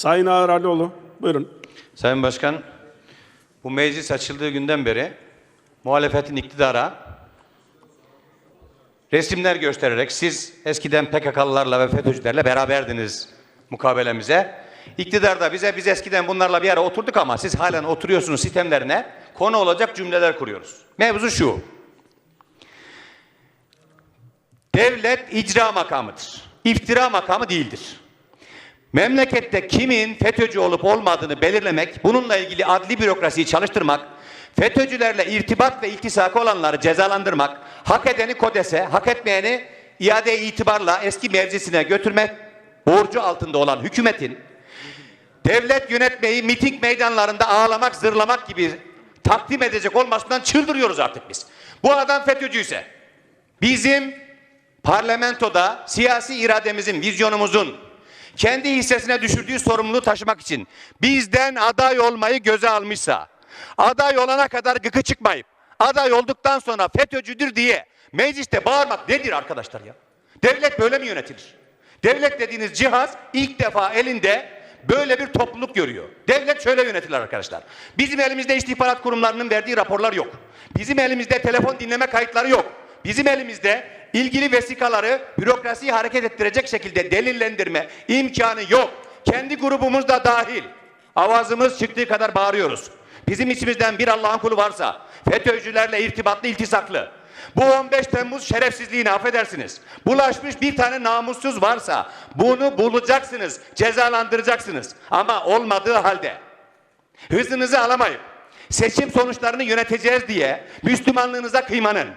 Sayın Ağar Alioğlu, buyurun. Sayın Başkan, bu meclis açıldığı günden beri muhalefetin iktidara resimler göstererek siz eskiden PKK'lılarla ve FETÖ'cülerle beraberdiniz mukabelemize. İktidar da bize biz eskiden bunlarla bir ara oturduk ama siz halen oturuyorsunuz sistemlerine konu olacak cümleler kuruyoruz. Mevzu şu. Devlet icra makamıdır. İftira makamı değildir. Memlekette kimin FETÖ'cü olup olmadığını belirlemek, bununla ilgili adli bürokrasiyi çalıştırmak, FETÖ'cülerle irtibat ve iltisakı olanları cezalandırmak, hak edeni kodese, hak etmeyeni iade itibarla eski mevzisine götürmek borcu altında olan hükümetin devlet yönetmeyi miting meydanlarında ağlamak, zırlamak gibi takdim edecek olmasından çıldırıyoruz artık biz. Bu adam FETÖ'cüyse bizim parlamentoda siyasi irademizin, vizyonumuzun kendi hissesine düşürdüğü sorumluluğu taşımak için bizden aday olmayı göze almışsa, aday olana kadar gıkı çıkmayıp, aday olduktan sonra FETÖ'cüdür diye mecliste bağırmak nedir arkadaşlar ya? Devlet böyle mi yönetilir? Devlet dediğiniz cihaz ilk defa elinde böyle bir topluluk görüyor. Devlet şöyle yönetilir arkadaşlar. Bizim elimizde istihbarat kurumlarının verdiği raporlar yok. Bizim elimizde telefon dinleme kayıtları yok. Bizim elimizde ilgili vesikaları bürokrasiyi hareket ettirecek şekilde delillendirme imkanı yok. Kendi grubumuz da dahil. Avazımız çıktığı kadar bağırıyoruz. Bizim içimizden bir Allah'ın kulu varsa FETÖ'cülerle irtibatlı, iltisaklı, bu 15 Temmuz şerefsizliğine affedersiniz. Bulaşmış bir tane namussuz varsa bunu bulacaksınız, cezalandıracaksınız. Ama olmadığı halde hızınızı alamayıp seçim sonuçlarını yöneteceğiz diye Müslümanlığınıza kıymanın,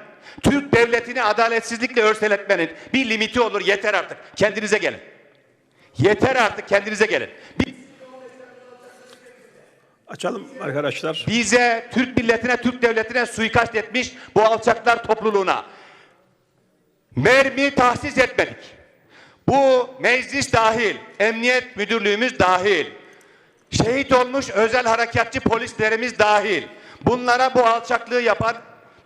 Türk devletini adaletsizlikle örseletmenin bir limiti olur. Yeter artık. Kendinize gelin. Yeter artık kendinize gelin. Biz Açalım arkadaşlar. bize, Türk milletine, Türk devletine suikast etmiş bu alçaklar topluluğuna mermi tahsis etmedik. Bu meclis dahil, emniyet müdürlüğümüz dahil, şehit olmuş özel harekatçı polislerimiz dahil, bunlara bu alçaklığı yapan,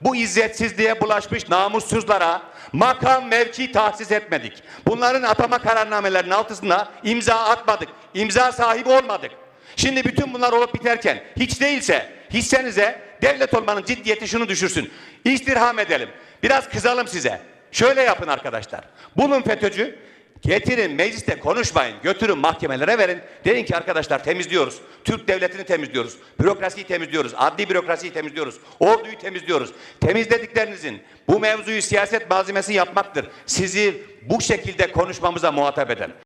bu izzetsizliğe bulaşmış namussuzlara makam mevki tahsis etmedik. Bunların atama kararnamelerinin altısına imza atmadık, imza sahibi olmadık. Şimdi bütün bunlar olup biterken hiç değilse hissenize devlet olmanın ciddiyeti şunu düşürsün. İstirham edelim. Biraz kızalım size. Şöyle yapın arkadaşlar. Bulun FETÖ'cü. Getirin mecliste konuşmayın. Götürün mahkemelere verin. Deyin ki arkadaşlar temizliyoruz. Türk devletini temizliyoruz. Bürokrasiyi temizliyoruz. Adli bürokrasiyi temizliyoruz. Orduyu temizliyoruz. Temizlediklerinizin bu mevzuyu siyaset malzemesi yapmaktır. Sizi bu şekilde konuşmamıza muhatap eden.